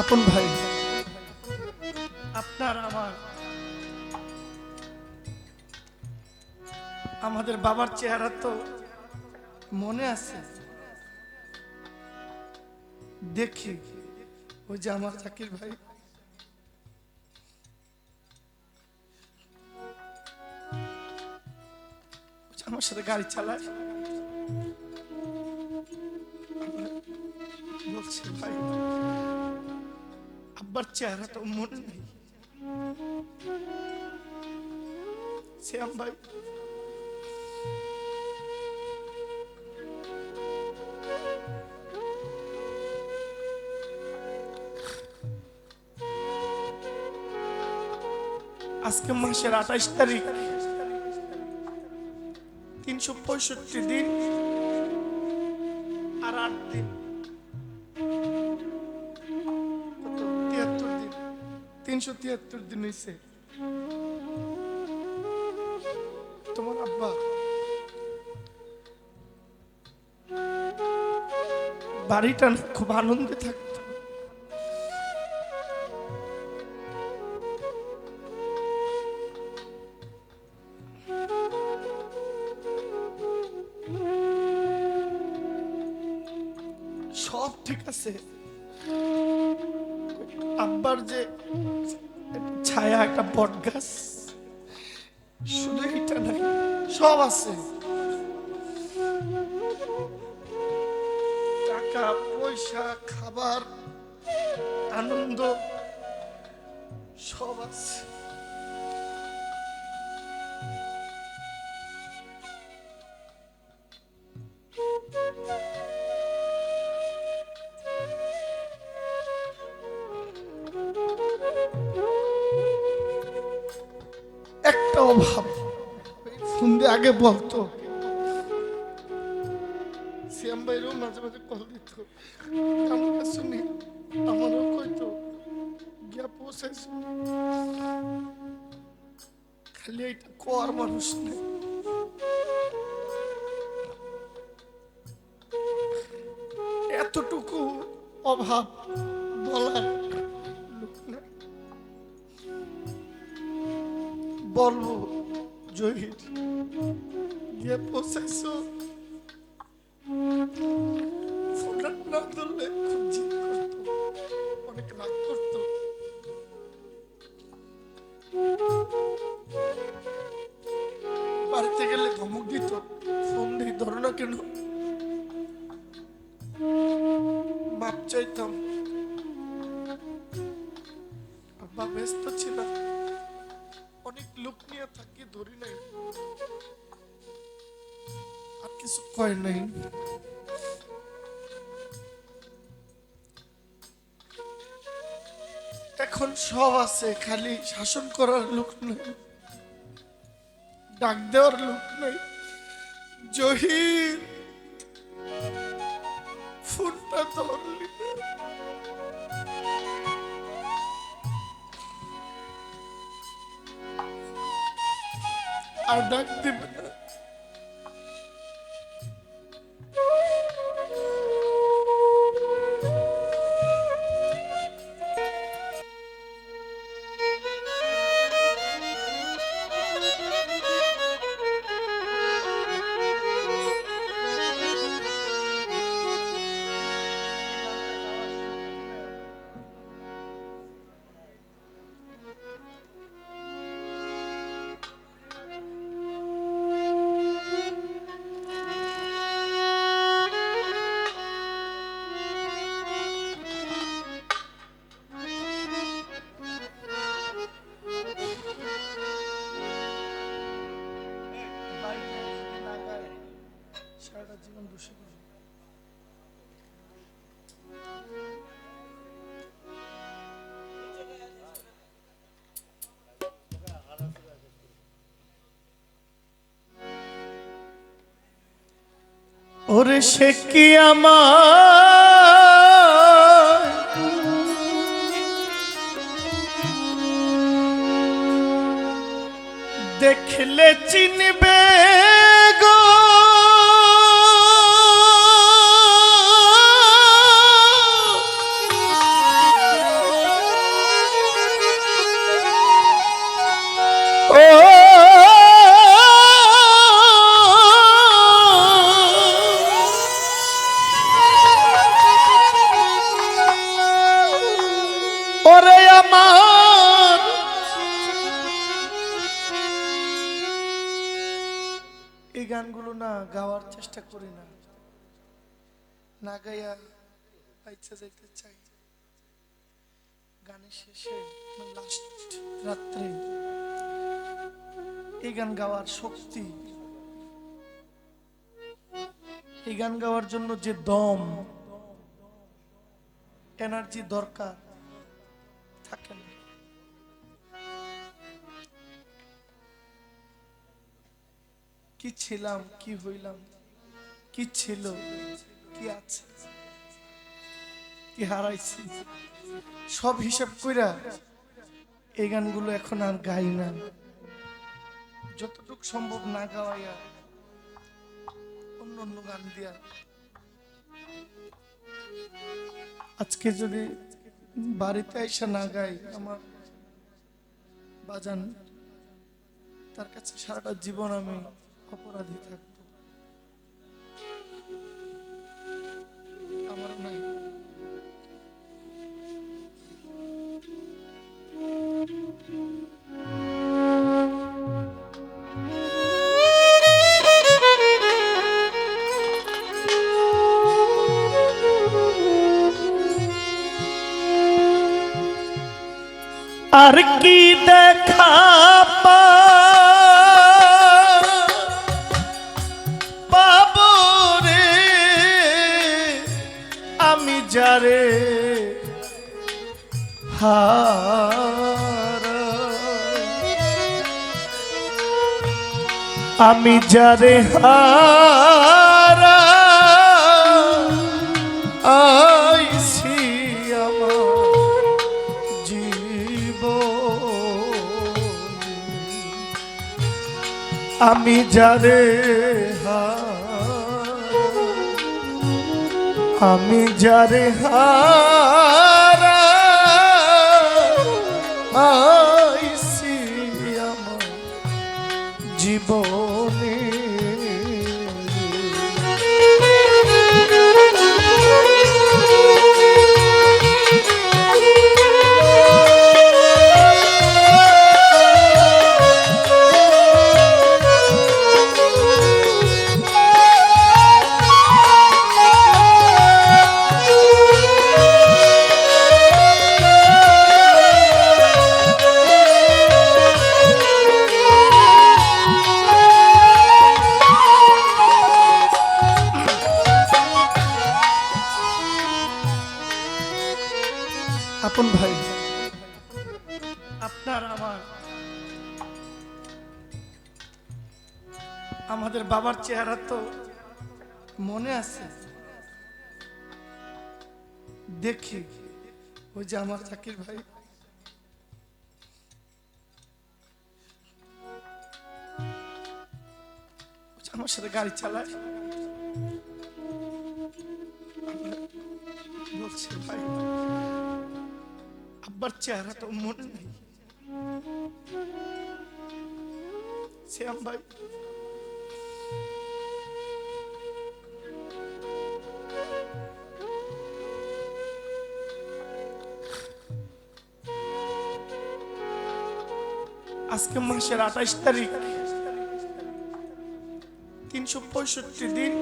আপন ভাই, আপনার আমার, আমাদের বাবার চেহারা তো মনে আছে। দেখি ওই যে আমার জাকির ভাই। আমার সাথে গাড়ি চালায়। বলছে, ভাই আব্বার চেহারাটা মনে নেই শ্যাম ভাই আজকে মাসের আঠাইশ তারিখ তিনশো পঁয়ষট্টি দিন আর আট দিন তিনশো তিয়াত্তর দিন হয়েছে তোমার আব্বা বাড়িটা খুব আনন্দে থাকতো। সব আছে। টাকা পয়সা খাবার আনন্দ সব আছে। খালি কোয়ার মানুষ নেই এতটুকু অভাব বলার বলব জহির গিয়ে পৌঁছাইছো এখন সব আছে, খালি শাসন করার লোক নাই, ডাক দেওয়ার লোক নাই। জহির, ফোনটা ধরলি আর ডাক দেবে। ওরে সে কি দেখলে চিনবে ইচ্ছা যাইতে চাই। গানের শেষে লাস্ট রাত্রে এই গান গাওয়ার শক্তি, এই গান গাওয়ার জন্য যে দম এনার্জি দরকার, থাকে না। কি ছিলাম, কি হইলাম, কি ছিল, কি আছে? কি হারাইছি। সব হিসাব কইরা এই গানগুলো এখন আর গাই না। যতটুকু সম্ভব না গাওয়াইয়া অন্য অন্য গান দিয়া। আজকে যদি বাড়িতে এসে না গাই, আমার বাজান, তার কাছে সারাটা জীবন আমি অপরাধী থাকব। আমার নাই। আর কি দেখা পাবো রে আমি যারে আমি যারে হারা। আমি হারা আমি যারে হারা আমার জীবনে। আপন ভাই। আপনার আমার, আমাদের বাবার চেহারা তো মনে আছে। দেখি, ওই যে আমার জাকির ভাই। আমার সাথে গাড়ি চালায়। বলছি, ভাই আব্বার চেহারাটা মনে নেই। শ্যাম ভাই। আজকে মাসের আঠাইশ তারিখ। তিনশো পঁয়ষট্টি দিন।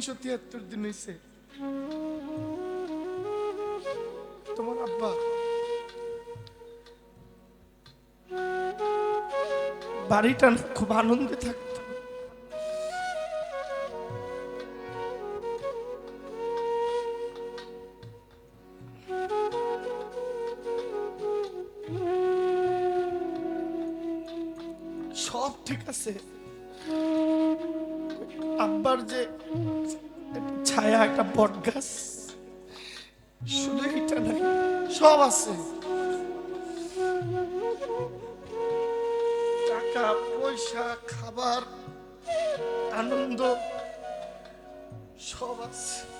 তিনশো তিয়াত্তর দিন হয়েছে তোমার আব্বা। বাড়িটা খুব আনন্দে থাকতো ছায়া একটা বট গাছ। শুধু এটা নাই, সব আছে। টাকা, পয়সা, খাবার, আনন্দ, সব আছে।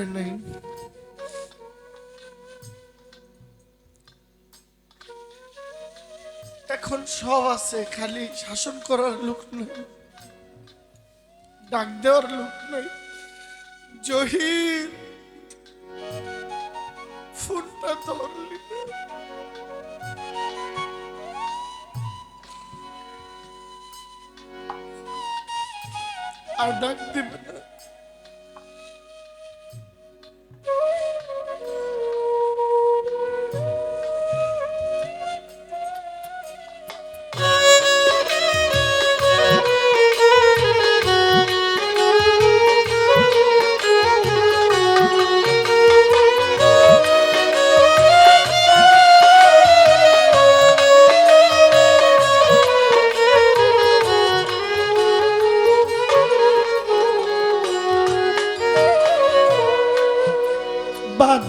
কিছু কয় এখন সব আছে, খালি শাসন করার লোক নেই, ডাক দেওয়ার লোক নেই। জহির, ফোনটা ধরলি। আর ডাক দিবে না।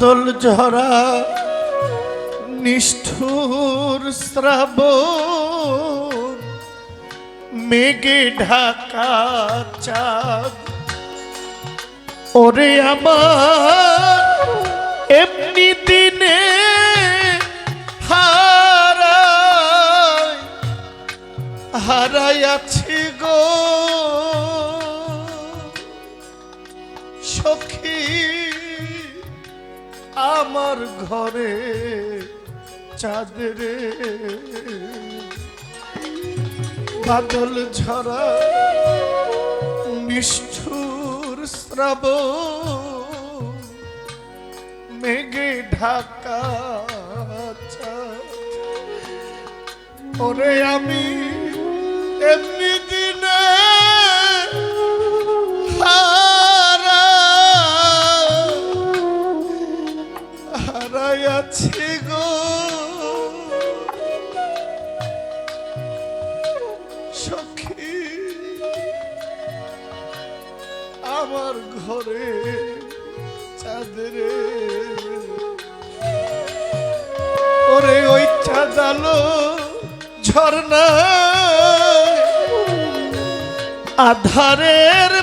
বাদল ঝরা নিষ্ঠুর শ্রাব মেঘে ঢাকা চাঁদ। ওরে আমার, এমনি দিনে হারাই হারাই আছি গো। আমার ঘরে চাঁদরে বাদল ঝরা নিষ্ঠুর শ্রাব মেঘে ঢাকা। ওরে আমি এমনি হারাইয়াছি গো সখী আমার ঘরে চাঁদরে ওরে ওই চাঁদালো ঝর্ণা আধারের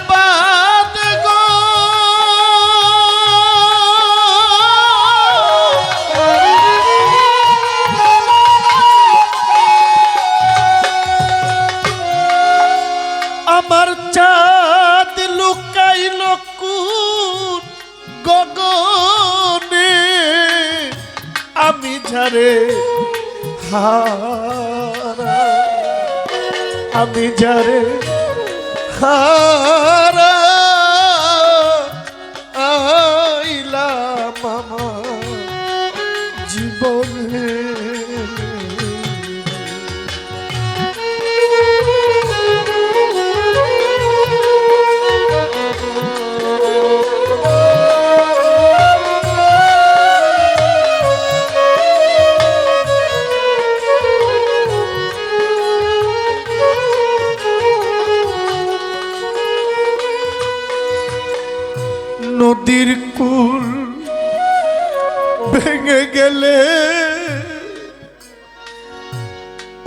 আমি গেলে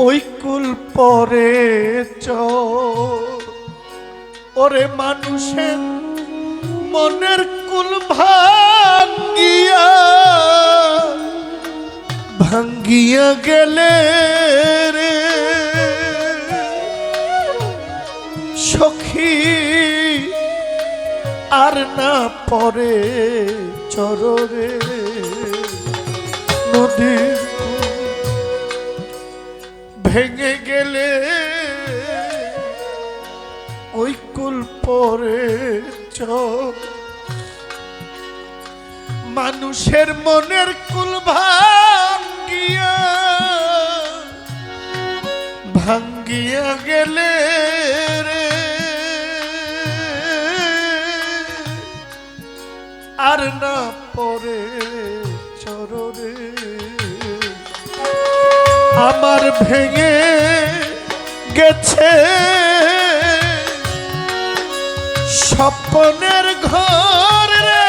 ওই কুল পরে ওরে মানুষের মনের কুল ভাঙ্গিয়া ভাঙ্গিয়া গেলে রে। সখী, আর না পরে চররে নদীর ভেঙে গেলে ওই কুল পরে চোখ মানুষের মনের কুল ভাঙ্গিয়া ভাঙ্গিয়া গেলে রে। আর না পরে আমার ভেঙে গেছে। স্বপ্নের ঘর রে।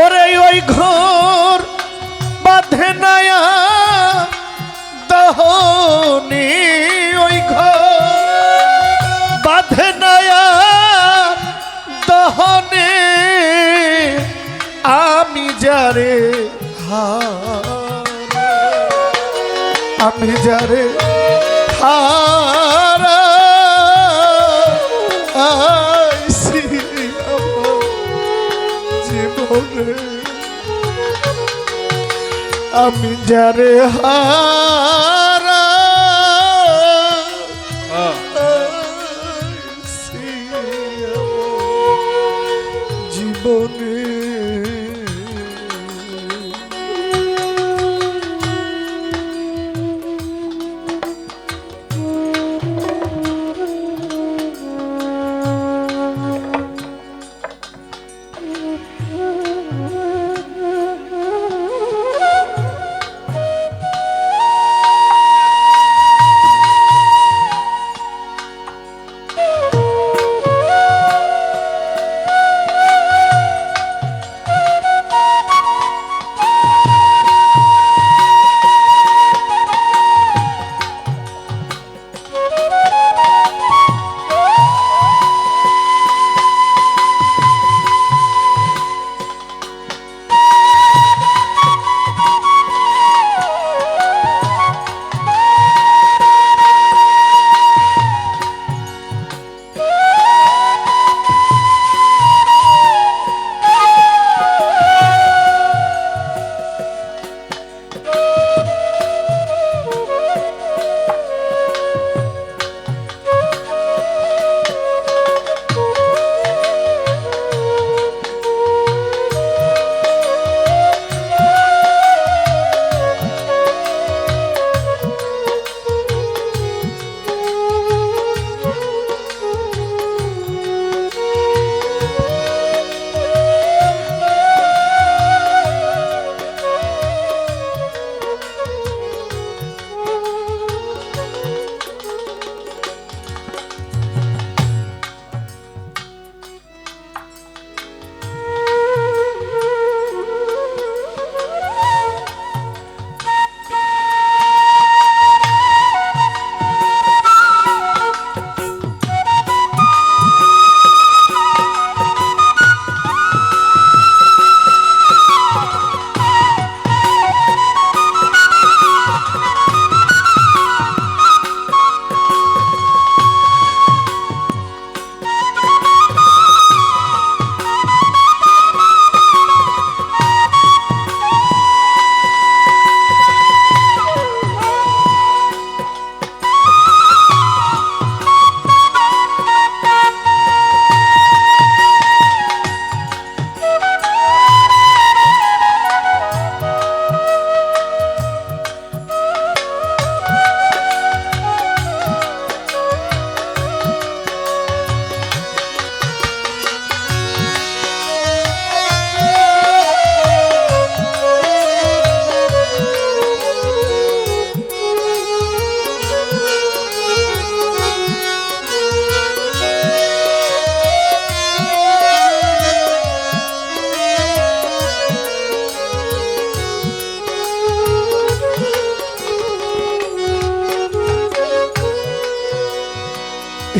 ওরে ওই ঘর বাঁধে নয়া দহনি। যারে আমি যারে জীবনে। আমি যারে হারা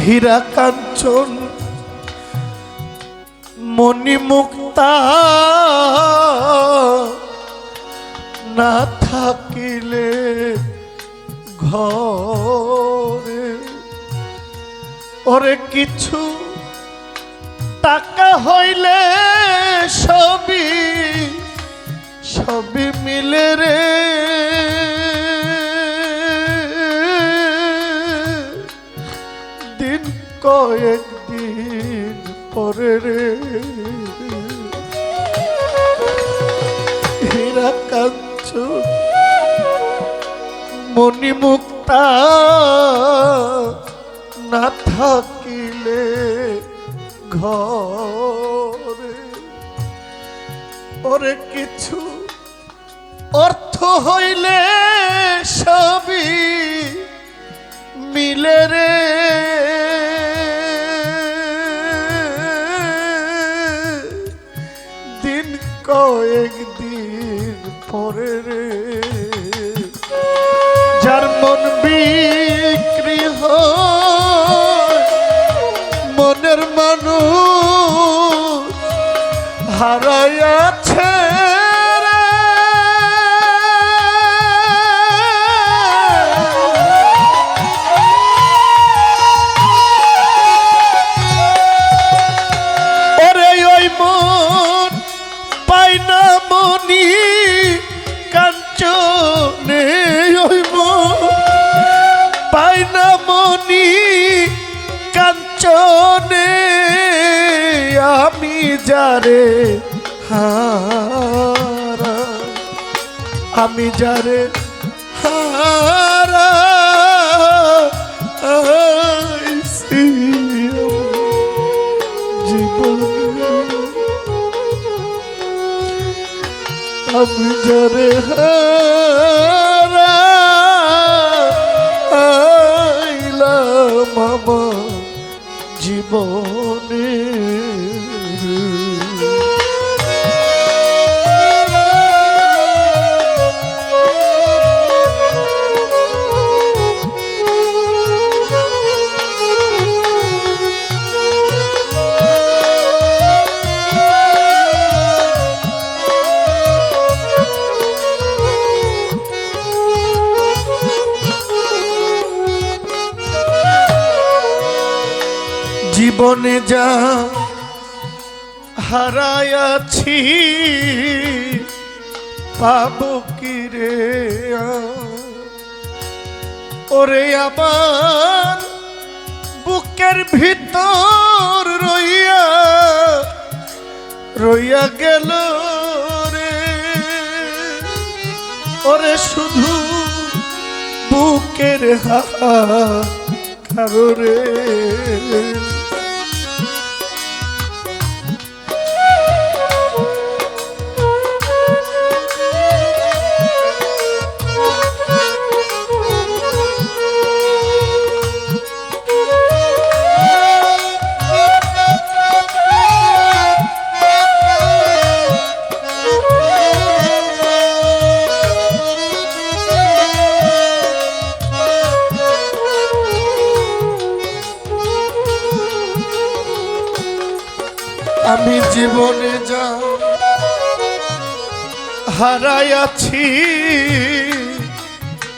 হীরা কাঞ্চন মণিমুক্তা না থাকিলে ঘরে। ওরে কিছু টাকা হইলে সবই সবই মিলে রে। দিন কয়েক দিন পরে রে। হীরা কাঞ্চু মণিমুক্তা না থাকিলে ঘরে। ওরে কিছু অর্থ হইলে সবই মিলে রে। হারাইয়াছে যারে হারা আমি যারে হারা আইছি আমি যারে হারা আইলাম আমার জীবনে। জীবনে যা হারায়াছি, পাব কি রে? ওরে আমার বুকের ভিতর রইয়া রইয়া গেল রে। ওরে শুধু বুকের হা কারও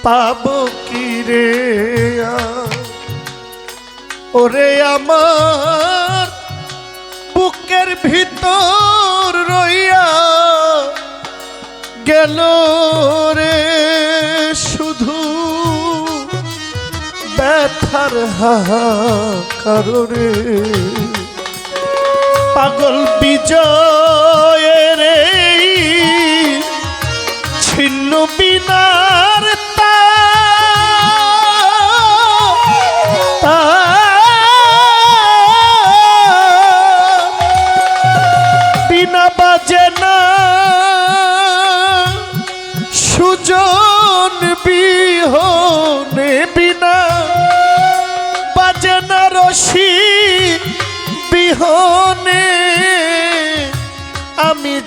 পাব কি রে ওরে আমার বুকের ভিতর রইয়া গেল রে শুধু ব্যথার হাহাকারে পাগল বিজয়ের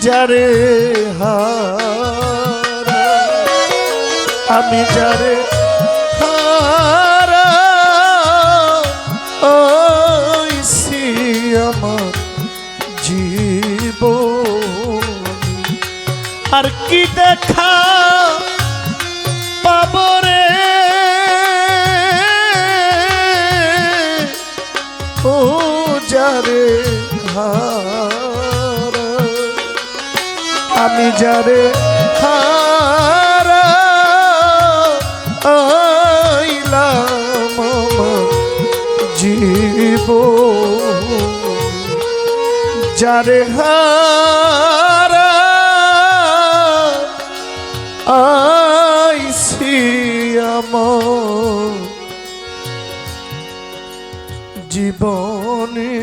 যারে হারা, আমি যারে হারা আইসি আমার জীবন। আর কি দেখা পাবরে ও যারে হারা আমি যারে হারা জীব যারে হারা আইসি আমার জীবনে।